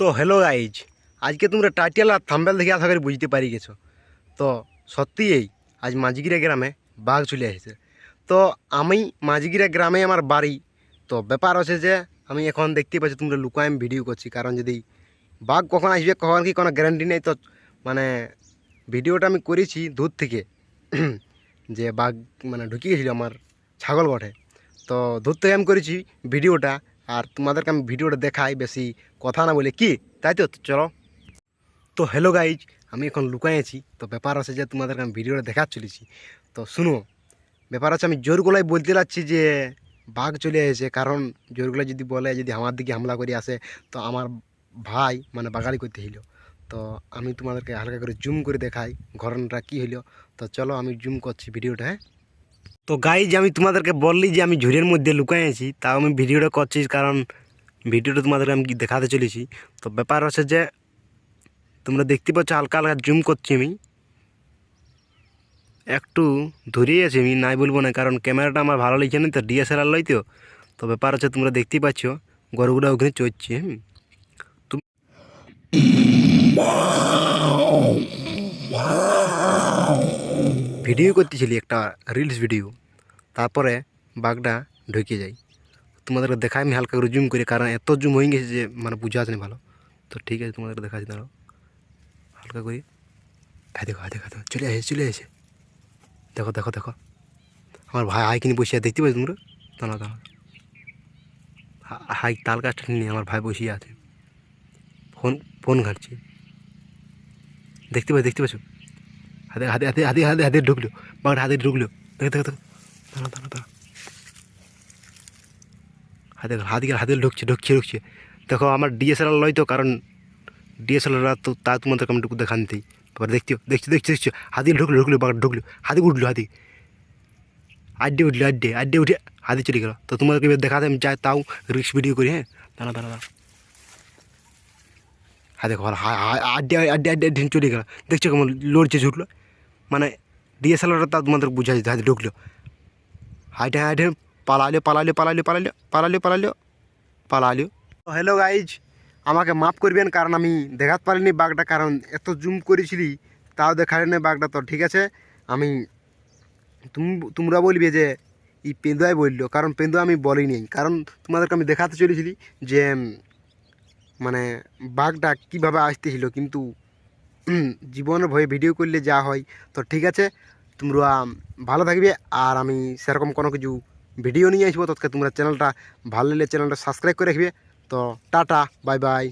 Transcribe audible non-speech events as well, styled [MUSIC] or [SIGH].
তো hello guys, আজকে তোমরা টাইটেল আর থাম্বেল দেখে আশা করি বুঝতে পারি গেছো। তো সত্যিই আজ মাঝগিরা গ্রামে বাঘ চলে এসেছে তো আমি মাঝগিরা গ্রামে আমার বাড়ি, তো ব্যাপার আছে যে আমি এখন দেখতে পাচ্ছি তোমরা লুকায় আমি ভিডিও করছি, কারণ যদি বাঘ কখন আসবে, কখন কি কোনো গ্যারান্টি নেই, তো মানে ভিডিওটা আমি করেছি দূর থেকে। [CLEARS THROAT] যে বাঘ মানে ঢুকে গেছিল আমার ছাগল বটে। তো দূর থেকে আমি করেছি ভিডিওটা আর তোমাদেরকে আমি ভিডিওটা দেখাই বেশি কথা না বলে কি? তাই তো, চলো। তো হ্যালো গাইজ আমি এখন লুকাইছি তো ব্যাপার আছে যে তোমাদেরকে আমি ভিডিওটা দেখার চলেছি। তো শুনো, ব্যাপার আছে আমি জোর বলতে লাগছি যে বাঘ চলে এসেছে। কারণ জোর যদি বলে, যদি আমার দিকে হামলা করে আসে, তো আমার ভাই মানে বাগালি করতে হইল। তো আমি তোমাদেরকে হালকা করে জুম করে দেখাই ঘটনাটা কী হইল। তো চলো আমি জুম করছি ভিডিওটা হ্যাঁ? তো গাইজ আমি তোমাদেরকে বললি যে আমি ঝুড়ির মধ্যে লুকাই আছি, তাও আমি ভিডিওটা করছি কারণ ভিডিওটা তোমাদেরকে আমি দেখাতে চলেছি। তো ব্যাপার আছে যে, তোমরা দেখতে পাচ্ছ হালকা হালকা জুম করছি আমি। একটু ধরিয়ে আছি আমি, নাই বলব না, কারণ ক্যামেরাটা আমার ভালো লেগেছে না, তো ডিএসএলআর লই তো। তো ব্যাপার আছে তোমরা দেখতেই পাচ্ছ, গরুগুলো ওখানে চড়ছে, হুম। [COUGHS] তুম- ভিডিও করতেছিলি একটা রিলস ভিডিও তারপরে বাঘটা ঢুকে যাই তোমাদেরকে দেখাই, আমি হালকা করে জুম করি, কারণ এত জুম হয়ে গেছে যে মানে বুঝা আছে না ভালো। তো ঠিক আছে, তোমাদেরকে দেখাচ্ছি, দাঁড়াও। হালকা করি হ্যাঁ দেখো হ্যাঁ দেখো চলে আসে চলে আসে। দেখো দেখো দেখো। আমার ভাই হাই কিনে বসে দেখতে পাচ্ছ তোমরা? দাঁড়াও হা- হাই তাল গাছটা নিয়ে আমার ভাই বসিয়ে আছে। ফোন ফোন ঘাটছে। দেখতে পাচ্ছ দেখতে পাচ্ছ? হাতে হাতে হাতে হাতে হাতে হাতে ঢুকলো। বাঘটা হাতে ঢুকলো। দেখো দেখো দাঁড়া দাঁড়া দাঁড়া। হাতে হাতে হাতে ঢুকছে ঢুকছে ঢুকছে। দেখো, আমার ডিএসএলআর লয় তো, কারণ ডিএসএলআর তো তা তোমাদেরকে আমি টুকু দেখান দিই। এবার দেখছ? দেখছ দেখছ দেখছ? হাতি ঢুকলো ঢুকলো বাঘ ঢুকলো। হাতি উঠল, হাতি। আড্ডে উঠল, আড্ডে আড্ডে উঠে হাতি চলে গেলো। তো তোমাদেরকে দেখাতে আমি চাই, তাও রিক্স ভিডিও করি হ্যাঁ? দাঁড়া দাঁড়া দাঁড়া। হ্যাঁ দেখো হা- হা- আড্ডে আড্ডে আড্ডে আড্ডে চলে গেলো। দেখছ কেমন লড়ছে ছুটলো মানে ডিএসএলআরটা তা তোমাদের বুঝা যেতে হাতে ঢুকলো। হাইটে হাইটে পালালো পালালো পালালো পালালো পালালো পালালো পালালো। হ্যালো গাইজ আমাকে মাফ করবেন কারণ আমি দেখাতে পারিনি বাঘটা, কারণ এত জুম করেছিলি, তাও দেখালে না বাঘটা তো, ঠিক আছে? আমি তুম, তোমরা বলবে যে এই পেন্দুয়াই বলল, কারণ পেঁদুয়া আমি বলিনি। কারণ তোমাদেরকে আমি দেখাতে চলেছিলি যে মানে বাঘটা কীভাবে আসতেছিল, কিন্তু [CLEARS THROAT] জীবনের ভয়ে ভিডিও করলে যা হয়, তো ঠিক আছে, তোমরা ভালো থাকবে আর আমি সেরকম কোনো কিছু ভিডিও নিয়ে আসব। তৎক্ষণ তোমরা চ্যানেলটা ভালো লাগলে চ্যানেলটা সাবস্ক্রাইব করে রাখবে। তো টাটা বাই বাই